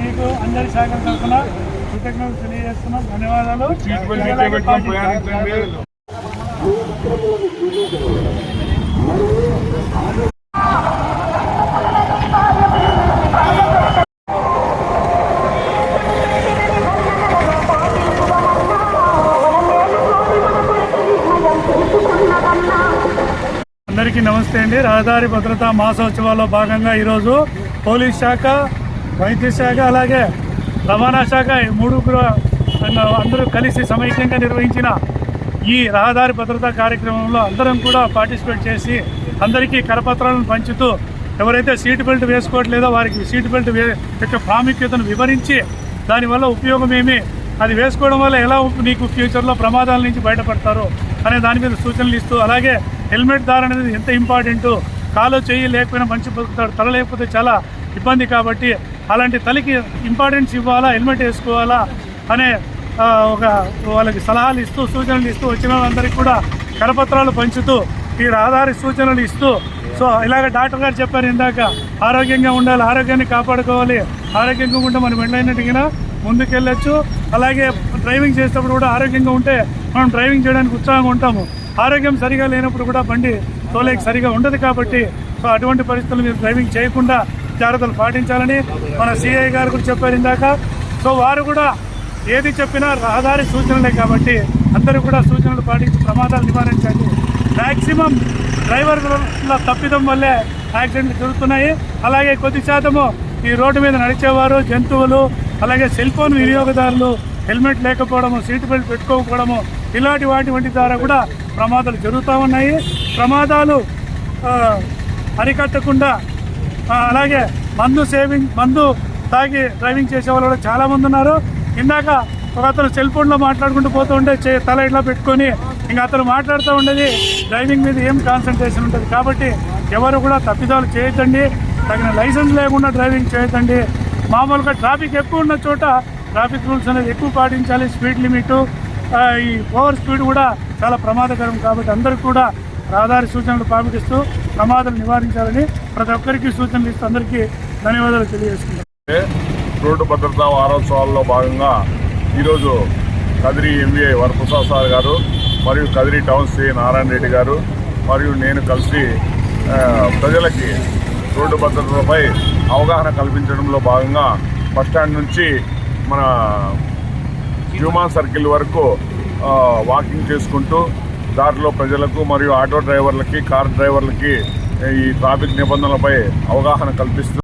మీకు అందరి శాఖ తరఫున కృతజ్ఞతలు తెలియజేస్తున్నాం. ధన్యవాదాలు. అందరికీ నమస్తే అండి. రహదారి భద్రతా మాసోత్సవాల్లో భాగంగా ఈరోజు పోలీస్ శాఖ వైద్య శాఖ అలాగే రవాణా శాఖ ఈ మూడు అందరూ కలిసి సమైక్యంగా నిర్వహించిన ఈ రహదారి భద్రతా కార్యక్రమంలో అందరం కూడా పార్టిసిపేట్ చేసి అందరికీ కరపత్రాలను పంచుతూ ఎవరైతే సీట్ బెల్ట్ వేసుకోవట్లేదో వారికి సీట్ బెల్ట్ యొక్క ప్రాముఖ్యతను వివరించి దానివల్ల ఉపయోగం ఏమి అది వేసుకోవడం వల్ల ఎలా నీకు ఫ్యూచర్లో ప్రమాదాల నుంచి బయటపడతారు అనే దాని మీద సూచనలు ఇస్తూ అలాగే హెల్మెట్ ధారణ అనేది ఎంత ఇంపార్టెంట్ కాలు చెయ్యి లేకపోయినా మంచి బతుకుతాడు తల లేకపోతే చాలా ఇబ్బంది కాబట్టి అలాంటి తలకి ఇంపార్టెన్స్ ఇవ్వాలా హెల్మెట్ వేసుకోవాలా అనే ఒక వాళ్ళకి సలహాలు ఇస్తూ సూచనలు ఇస్తూ వచ్చిన వాళ్ళందరికీ కూడా కరపత్రాలు పంచుతూ ఈ రహదారి సూచనలు ఇస్తూ సో ఇలాగ డాక్టర్ గారు చెప్పారు ఇందాక ఆరోగ్యంగా ఉండాలి ఆరోగ్యాన్ని కాపాడుకోవాలి ఆరోగ్యంగా ఉంటే మనం వెళ్ళైనట్టుగా ముందుకెళ్ళొచ్చు. అలాగే డ్రైవింగ్ చేసేటప్పుడు కూడా ఆరోగ్యంగా ఉంటే మనం డ్రైవింగ్ చేయడానికి ఉత్సాహంగా ఉంటాము. ఆరోగ్యం సరిగా లేనప్పుడు కూడా బండి తోలేకి సరిగా ఉండదు కాబట్టి సో అటువంటి పరిస్థితులు మీరు డ్రైవింగ్ చేయకుండా జాగ్రత్తలు పాటించాలని మన సిఐ గారు కూడా చెప్పారు ఇందాక. సో వారు కూడా ఏది చెప్పినా రహదారి సూచనలే కాబట్టి అందరూ కూడా సూచనలు పాటించి ప్రమాదాలు నివారించండి. మ్యాక్సిమం డ్రైవర్ల తప్పిదం వల్లే యాక్సిడెంట్లు జరుగుతున్నాయి. అలాగే కొద్ది శాతము ఈ రోడ్డు మీద నడిచేవారు జంతువులు అలాగే సెల్ ఫోన్ వినియోగదారులు హెల్మెట్ లేకపోవడము సీట్ బెల్ట్ పెట్టుకోకపోవడము ఇలాంటి వాటి వంటి ద్వారా కూడా ప్రమాదాలు జరుగుతూ ఉన్నాయి. ప్రమాదాలు అరికట్టకుండా అలాగే మందు సేవింగ్ మందు తాగి డ్రైవింగ్ చేసే వాళ్ళు కూడా చాలామంది ఉన్నారు. ఇందాక ఒక అతను సెల్ ఫోన్లో మాట్లాడుకుంటూ పోతూ ఉంటే తల ఇట్లా పెట్టుకొని ఇంకా అతను మాట్లాడుతూ ఉండేది డ్రైవింగ్ మీద ఏం కాన్సన్ట్రేషన్ ఉంటుంది? కాబట్టి ఎవరు కూడా తప్పిదాలు చేయొద్దండి. తగిన లైసెన్స్ లేకుండా డ్రైవింగ్ చేయొద్దండి. మామూలుగా ట్రాఫిక్ ఎక్కువ ఉన్న చోట ట్రాఫిక్ రూల్స్ అనేది ఎక్కువ పాటించాలి. స్పీడ్ లిమిట్ ఈ ఓవర్ స్పీడ్ కూడా చాలా ప్రమాదకరం కాబట్టి అందరికీ కూడా రహదారి సూచనలు పాటిస్తూ ప్రమాదాలు నివారించాలని ప్రతి ఒక్కరికి సూచనలు ఇస్తూ అందరికీ ధన్యవాదాలు తెలియజేస్తున్నాను రోడ్డు భద్రతా వారోత్సవాల్లో భాగంగా ఈరోజు కదిరి ఎంవీఐ వరప్రసాద్ సార్ గారు మరియు కదిరి టౌన్ శ్రీ నారాయణ రెడ్డి గారు మరియు నేను కలిసి ప్రజలకి రోడ్డు భద్రతపై అవగాహన కల్పించడంలో భాగంగా బస్టాండ్ నుంచి మన హ్యూమాన్ సర్కిల్ వరకు ఆ, వాకింగ్ చేసుకుంటూ దారిలో ప్రజలకు మరియు ఆటో డ్రైవర్లకి కార్ డ్రైవర్లకి ఈ ట్రాఫిక్ నిబంధనలపై అవగాహన కల్పిస్తూ